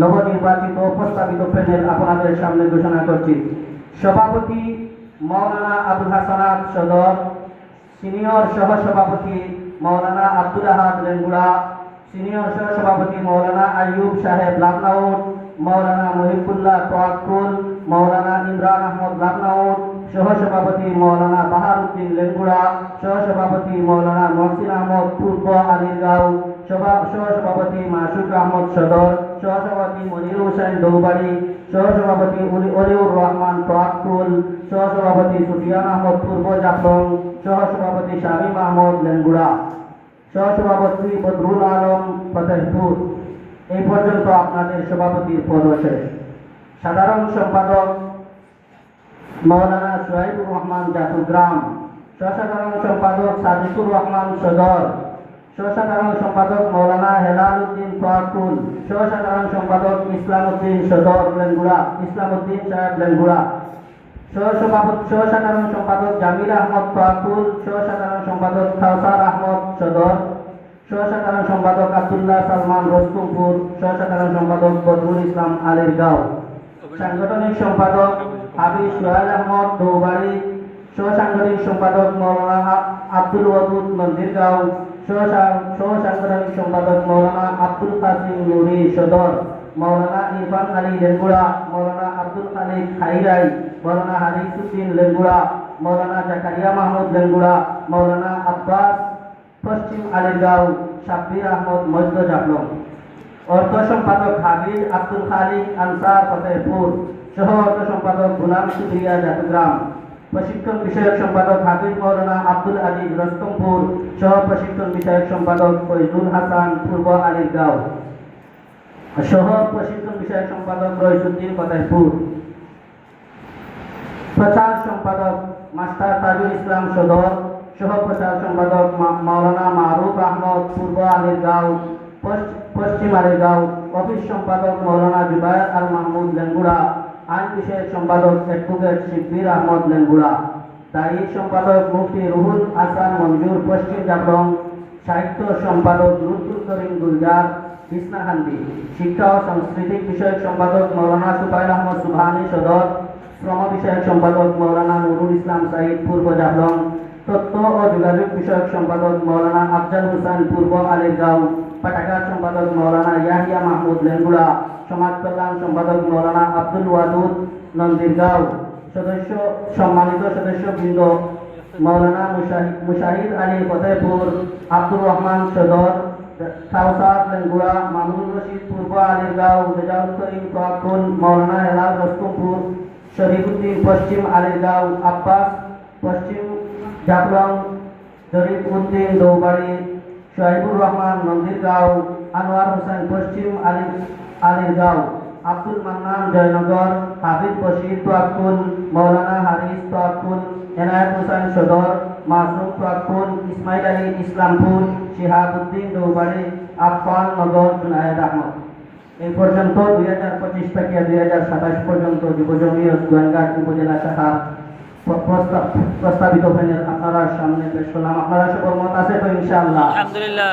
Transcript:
নবনির্বাচিত প্রস্তাবিত প্যানেল আপনাদের সামনে ঘোষণা করছি। সভাপতি মৌলানা আবুল হাসানাত সদর, সিনিয়র সহসভাপতি মৌলানা আব্দুল আহাদ রেঙ্গুড়া সিনিয়র সহসভাপতি মৌলানা আইয়ুব সাহেব লাকনাউট মৌলানা মহিবুল্লাহ তোয়াক্কুল, মৌলানা ইমরান আহমদ লাকনাউট সহসভাপতি মৌলানা বাহারুদ্দিন লেঙ্গুড়া, সহসভাপতি মৌলানা মহসিন আহমদ পূর্ব আলীরগাঁও সভা- সহসভাপতি মাসুক আহমদ সদর, সহসভাপতি মনির হোসেন দৌবাড়ি, সহসভাপতি অলিউর রহমান তোয়াক্কুল সহসভাপতি সুফিয়ান আহমদ পূর্ব জাফলং, সহসভাপতি শামীম আহমদ লেঙ্গুড়া, সহসভাপতি বদরুল আলম ফতেহপুর। এই পর্যন্ত আপনাদের সভাপতির পদ শেষ সাধারণ সম্পাদক মৌলানা সোহাইবুর রহমান জাতুগ্রাম সহসাধারণ সম্পাদক সাদিকুর রহমান সদর। সহসাধারণ সম্পাদক মৌলানা হেলাল উদ্দিন তোয়াকুল সহসাধারণ সম্পাদক ইসলাম উদ্দিন সদর লেঙ্গুড়া ইসলাম উদ্দিন সাহেব লেঙ্গুড়া সহসভাপতি, সহসাধারণ সম্পাদক জামিল আহমদ তোয়াকুল সহসাধারণ সম্পাদক কাউসার আহমদ সদর। সহসাধারণ সম্পাদক আব্দুল্লাহ সালমান রস্তুমপুর সহসাধারণ সম্পাদক বদরুল ইসলাম আলীরগাঁও সাংগঠনিক সম্পাদক হাবিজ সোহেল আহমদ দৌবাড়ি। সহসাংগঠনিক সম্পাদক মৌলানা আব্দুল ওয়াদুদ মন্দিরগাঁও সহসাংগঠনিক সম্পাদক মৌলানা আব্দুল কাসিম নুরি সদর, মৌলানা ইরফান আলী লেঙ্গুড়া, মৌলানা আব্দুল খালিক খাইরাই, মৌলানা হারিসুদ্দিন লেঙ্গুড়া, মৌলানা জাকারিয়া মাহমুদ লেঙ্গুড়া, মৌলানা আব্বাস পশ্চিম আলীরগাঁও সাব্বির আহমদ মধ্য জাফলং অর্থ সম্পাদক হাবিজ আব্দুল খালিক আনসার ফতেহপুর। সহ অর্থ সম্পাদক গুলাম সুবিয়া চট্টগ্রাম প্রশিক্ষণ বিষয়ক সম্পাদক হাবিজ মৌলানা আব্দুল আজিজ রস্তমপুর, সহ প্রশিক্ষণ বিষয়ক সম্পাদক ফৈজুল হাসান, পূর্ব আলীরগাঁও। সহ প্রশিক্ষণ বিষয়ক সম্পাদক রইসুদ্দিন ফতেহপুর। প্রচার সম্পাদক মাস্টার তাজুল ইসলাম সদর, সহ প্রচার সম্পাদক মাওলানা মারুফ আহমদ, পূর্ব আলীরগাঁও পশ্চিম আলীরগাঁও। অফিস সম্পাদক মৌলানা জুবায়ের আল মাহমুদ লেঙ্গুড়া। আইন বিষয়ক সম্পাদক অ্যাডভোকেট শিববির আহমদ লেঙ্গুড়া দায়ী সম্পাদক মুফতি রুহুল হাসান মঞ্জুর, পশ্চিম জাফলং সাহিত্য সম্পাদক লুৎফুল করিম গুলজার কৃষ্ণাকান্তি শিক্ষা ও সাংস্কৃতিক বিষয়ক সম্পাদক মৌলানা সুবাইল আহমদ সুবহানি সদর, শ্রম বিষয়ক সম্পাদক মৌলানা নুরুল ইসলাম সাইদ, পূর্ব জাফলং, তথ্য ও যোগাযোগ বিষয়ক সম্পাদক মৌলানা আফজাল হোসেন, পূর্ব আলীরগাঁও, পাঠাগার সম্পাদক মৌলানা ইয়াহিয়া মাহমুদ লেঙ্গুড়া সমাজ কল্যাণ সম্পাদক মৌলানা আব্দুল ওয়াদুদ নন্দিরগাঁও সদস্য, সম্মানিত সদস্যবৃন্দ, মৌলানা মুশাহি- মুশাহিদ আলী ফতেহপুর, আব্দুর রহমান সদর কাউসার লেঙ্গুড়া মামুনুর রশিদ পূর্ব আলীরগাঁও রেজাউল করিম তোয়াকুল মৌলানা হেলাল রস্তমপুর শরীফুদ্দিন পশ্চিম আলীরগাঁও, আব্বাস পশ্চিম জাফলং জরিফ উদ্দিন দৌবাড়ি, শহীবুর রহমান নন্দিরগাঁও, আনোয়ার হোসেন পশ্চিম আলী আলীরগাঁও। আব্দুল মান্নান জয়নগর হাবিব বশির তোয়াক্কুল মৌলানা হারিস তোয়াক্কুল এনায়েত হোসেন সদর মাসুম তোয়াক্কুল ইসমাইল আলী ইসলামপুর শিহাবুদ্দিন দৌবাড়ি আফফান নগর জুনায়েদ আহমদ। এই পর্যন্ত দুই হাজার পঁচিশ থেকে দুই হাজার সাতাশ পর্যন্ত যুবজমি ও গোয়েঙ্গাট উপজেলা শাখা প্রস্তাবিত প্যানেল আপনারা সামনে পেশ করলাম। আপনারা সকল মত আছে তো ইনশাআল্লাহ? আলহামদুলিল্লাহ।